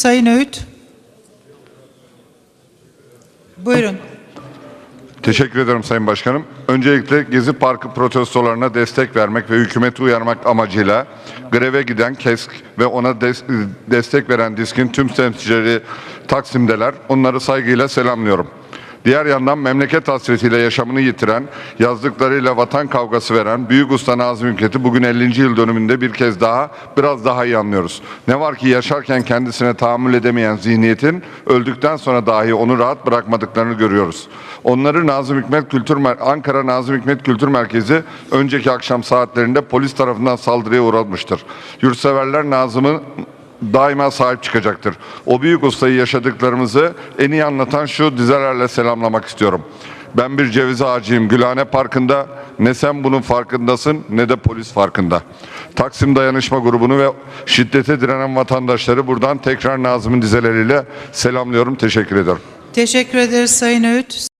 Sayın Öğüt. Buyurun. Teşekkür ederim Sayın Başkanım. Öncelikle Gezi Parkı protestolarına destek vermek ve hükümeti uyarmak amacıyla greve giden KESK ve ona des- destek veren DİSK'in tüm temsilcileri Taksim'deler. Onları saygıyla selamlıyorum. Diğer yandan memleket hasretiyle yaşamını yitiren, yazdıklarıyla vatan kavgası veren Büyük Usta Nazım Hikmet'i bugün 50. yıl dönümünde bir kez daha biraz daha iyi anlıyoruz. Ne var ki yaşarken kendisine tahammül edemeyen zihniyetin öldükten sonra dahi onu rahat bırakmadıklarını görüyoruz. Onları Nazım Hikmet Kültür Mer- Ankara Nazım Hikmet Kültür Merkezi önceki akşam saatlerinde polis tarafından saldırıya uğramıştır. Yurtseverler Nazım'ın daima sahip çıkacaktır. O büyük ustayı yaşadıklarımızı en iyi anlatan şu dizelerle selamlamak istiyorum. Ben bir ceviz ağacıyım Gülhane Parkı'nda. Ne sen bunun farkındasın ne de polis farkında. Taksim Dayanışma Grubu'nu ve şiddete direnen vatandaşları buradan tekrar Nazım'ın dizeleriyle selamlıyorum. Teşekkür ederim. Teşekkür ederiz Sayın Öğüt.